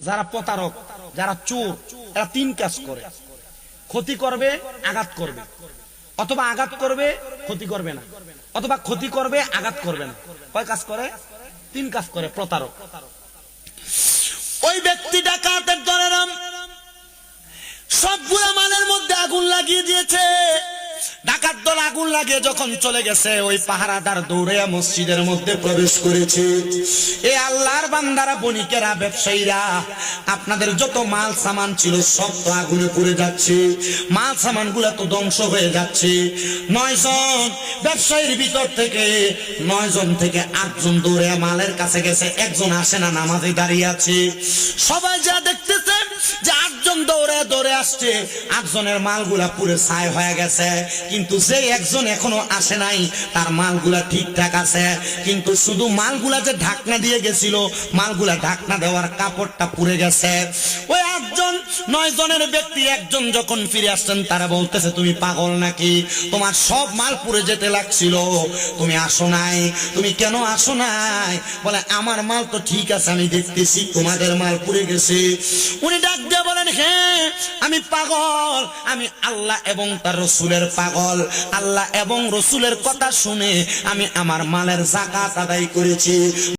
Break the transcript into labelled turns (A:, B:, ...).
A: যারা প্রতারক, যারা চোর এরা তিন কাজ করে। ক্ষতি করবে, আঘাত করবে। অথবা আঘাত করবে, ক্ষতি করবে না। অথবা ক্ষতি করবে, আঘাত করবে না। কয় কাজ করে? তিন কাজ করে, প্রতারক।
B: ওই ব্যক্তি ডাকাতের ডাকাত দল আগুন লাগিয়ে যখন চলে গেছে, ওই পাহারাদার দৌড়ে মসজিদের মধ্যে প্রবেশ করেছে। এ আল্লাহর বান্দারা, বণিকেরা, ব্যবসায়ীরা, আপনাদের যত মাল সামান ছিল সব তো আগুনে পড়ে যাচ্ছে। মাল সামানগুলা তো ধ্বংস হয়ে যাচ্ছে। নয়জন ব্যবসায়ীর ভিতর থেকে, নয়জন থেকে আটজন দৌড়ে মালের কাছে গেছে, একজন আসে না, নামাজে দাঁড়িয়ে আছে। সবাই যা দেখতেছে আটজন দৌড়ে আসছে, আটজনের মালগুলা পুরে ছায় হয়ে গেছে। কিন্তু যে একজন এখনও আসে নাই, তার মালগুলা ঠিকঠাক আছে। কিন্তু শুধু মালগুলা যে ঢাকনা দিয়ে গেছিল, মালগুলা ঢাকনা দেওয়ার কাপড়টা পুড়ে গেছে। নয় জনের ব্যক্তি, একজন যখন ফিরে আসছেন, তারা বলতেছে, তুমি পাগল নাকি? তোমার সব মাল পুড়ে যেতে লাগছিল। তুমি আসো নাই। তুমি কেন আসো নাই? বলে, আমার মাল তো ঠিক আছে, আমি দেখতেছি, তোমাদের মাল পুড়ে গেছে। উনি ডাক দিয়ে বলেন হ্যাঁ আমি পাগল। আমি আল্লাহ এবং তার রসুলের পাগল। আল্লাহ এবং রসুলের কথা শুনে আমি আমার মালের জাকাত আদায় করেছি।